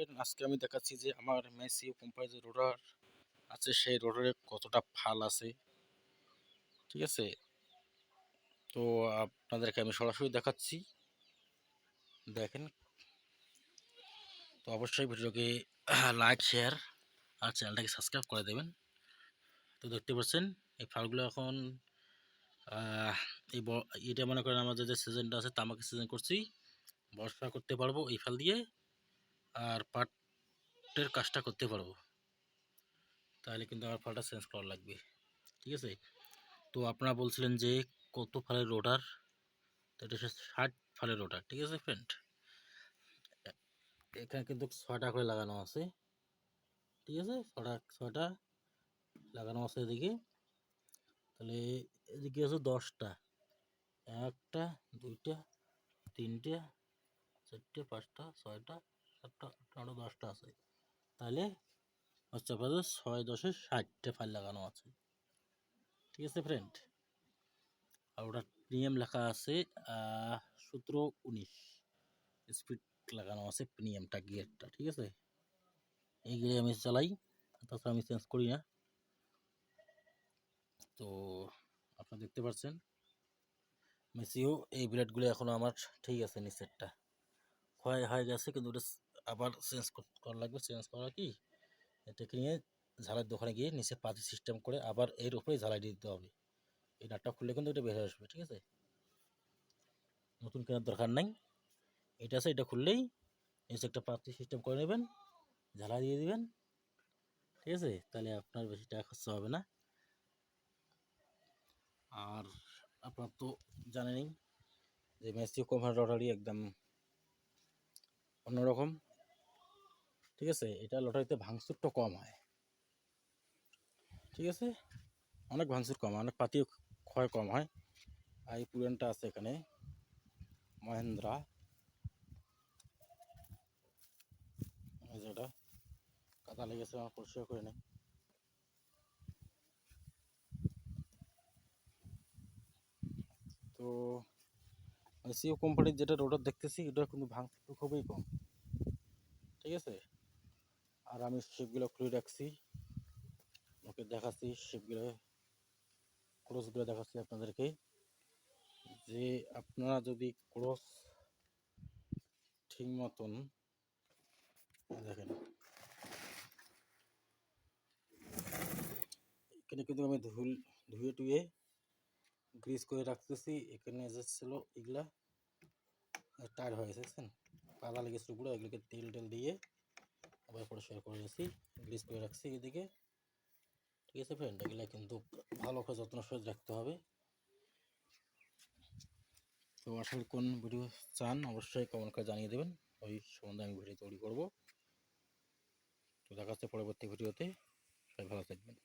Friend আজকে আমি দেখাচ্ছি যে আমার মেসিও কোম্পানির যে রোডার আছে, সেই রোডারে কতটা ফাল আছে। ঠিক আছে? তো আপনাদেরকে আমি সরাসরি দেখাচ্ছি। দেখেন। তো অবশ্যই ভিডিওকে লাইক শেয়ার আর চ্যানেলটাকে সাবস্ক্রাইব করে দেবেন। তো দেখতে পাচ্ছেন, এই ফালগুলো এখন এই এটা মনে করেন আমাদের যে সিজনটা আছে তামাকে সিজন করছি। বর্ষা করতে পারব এই ফাল দিয়ে। আর পাটের কাজটা করতে পারব। তাহলে কিন্তু আমার ফালটা চেঞ্জ করা লাগবে। ঠিক আছে? তো আপনারা বলছিলেন যে কত ফালের রোডার তো এটা হচ্ছে ষাট ফালের রোডার ঠিক আছে ফ্রেন্ড এখানে কিন্তু ছয়টা করে লাগানো আছে। ঠিক আছে? ছটা, ছয়টা লাগানো আছে এদিকে। তাহলে এদিকে আছে দশটা। একটা, দুইটা, তিনটে, চারটে, পাঁচটা, ছয়টা সাতটা, আটটা, দশটা আছে। তাহলে হচ্ছে আপনাদের ছয় দশে ষাটটা ফাইল লাগানো আছে। ঠিক আছে ফ্রেন্ড আর ওটার প্রিমিয়াম লেখা আছে সতেরো উনিশ। স্পিড লাগানো আছে প্রিমিয়ামটা গিয়ারটা ঠিক আছে? এই গিয়ে আমি চালাই তাছাড়া আমি চেঞ্জ করি না। তো আপনারা দেখতে পাচ্ছেন মেসিও এই ব্লেডগুলো এখনও আমার ঠিক আছে নিচেরটা। ক্ষয় হয়ে গেছে, কিন্তু ওটা আবার চেঞ্জ করা লাগবে, চেঞ্জ করা কি? এটাকে নিয়ে ঝালাইয়ের দোকানে গিয়ে নিচে পাতি সিস্টেম করে আবার এর উপরে ঝালাই দিতে হবে। এই নাটটা খুললে কিন্তু এটা বের হয়ে আসবে, ঠিক আছে? নতুন কেনার দরকার নাই। এটা আছে, এটা খুললেই নিচে একটা পাতি সিস্টেম করে নেবেন, ঝালাই দিয়ে দিবেন, ঠিক আছে? তাহলে আপনার বেশি টাকা খরচা হবে না। আর আপনার তো জানেনই যে মেসিও কোম্পানির লটারি একদম অন্যরকম। ঠিক আছে? এটা লটারিতে ভাঙচুরটা কম হয়। ঠিক আছে? অনেক ভাঙচুর কম হয়, অনেক পাতিও ক্ষয় কম হয়। আর এই পুরানটা আছে এখানে, মহেন্দ্রা। এই যে কাদা লেগেছে, আমার পরিষ্কার করে নেই। তো সিও কোম্পানির যেটা রোডার দেখতেছি, এটা কিন্তু ভাঙচুর খুবই কম। ঠিক আছে? আর আমি শেপগুলো খুলে রাখছি। ওকে দেখাচ্ছি শেপগুলো ক্রসগুলো দেখাচ্ছি আপনাদেরকে। যে আপনারা যদি ক্রস ঠিক মতন, দেখেন। এখানে কিন্তু আমি ধুল, ধুয়ে টুয়ে গ্রিস করে রাখতেছি। এখানে যে ছিল এগুলা টায়ার হয়ে গেছে, দেখছেন? কাদা লেগেছিল পুরো এগুলোকে তেল টেল দিয়ে আবার পরিষ্কার করে নিয়েছি। গ্লিস করে রাখছি এদিকে। ঠিক আছে ফ্রেন্ড এগুলো কিন্তু ভালো করে যত্ন সহজ রাখতে হবে। তো আসলে কোন ভিডিও চান অবশ্যই কমেন্ট করে জানিয়ে দেবেন। ওই সম্বন্ধে আমি ভিডিও তৈরি করব। তো দেখা হচ্ছে পরবর্তী ভিডিওতে সবাই ভালো থাকবেন।